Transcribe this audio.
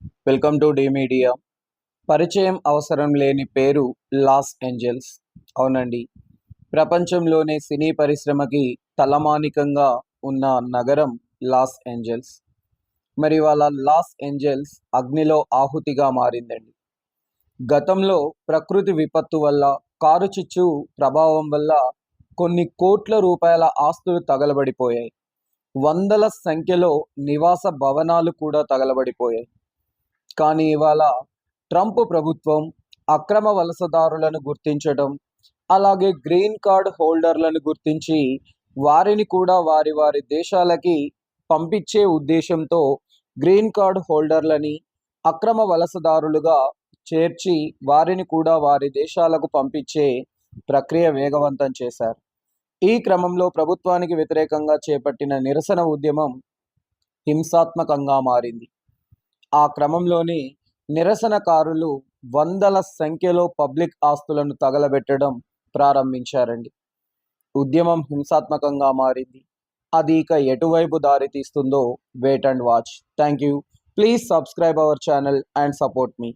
Welcome to D media పరిచయం అవసరం లేని పేరు లాస్ ఏంజల్స్ అవునండి. ప్రపంచంలోనే సినీ పరిశ్రమకి తలమానికంగా ఉన్న నగరం లాస్ ఏంజల్స్ మరి వాళ్ళ లాస్ ఏంజల్స్ అగ్నిలో ఆహుతిగా మారిందండి. గతంలో ప్రకృతి విపత్తు వల్ల కారు చిచ్చు ప్రభావం వల్ల కొన్ని కోట్ల రూపాయల ఆస్తులు తగలబడిపోయాయి. వందల సంఖ్యలో నివాస భవనాలు కూడా తగలబడిపోయాయి. కానీ ఇవాళ ట్రంప్ ప్రభుత్వం అక్రమ వలసదారులను గుర్తించడం అలాగే గ్రీన్ కార్డ్ హోల్డర్లను గుర్తించి వారిని కూడా వారి వారి దేశాలకి పంపించే ఉద్దేశంతో గ్రీన్ కార్డ్ హోల్డర్లని అక్రమ వలసదారులుగా చేర్చి వారిని కూడా వారి దేశాలకు పంపించే ప్రక్రియ వేగవంతం చేశారు. ఈ క్రమంలో ప్రభుత్వానికి వ్యతిరేకంగా చేపట్టిన నిరసన ఉద్యమం హింసాత్మకంగా మారింది. ఆ క్రమంలోనే నిరసనకారులు వందల సంఖ్యలో పబ్లిక్ ఆస్తులను తగలబెట్టడం ప్రారంభించారండి. ఉద్యమం హింసాత్మకంగా మారింది. అది ఇక ఎటువైపు దారి తీస్తుందో wait and watch thank you please subscribe our channel and support me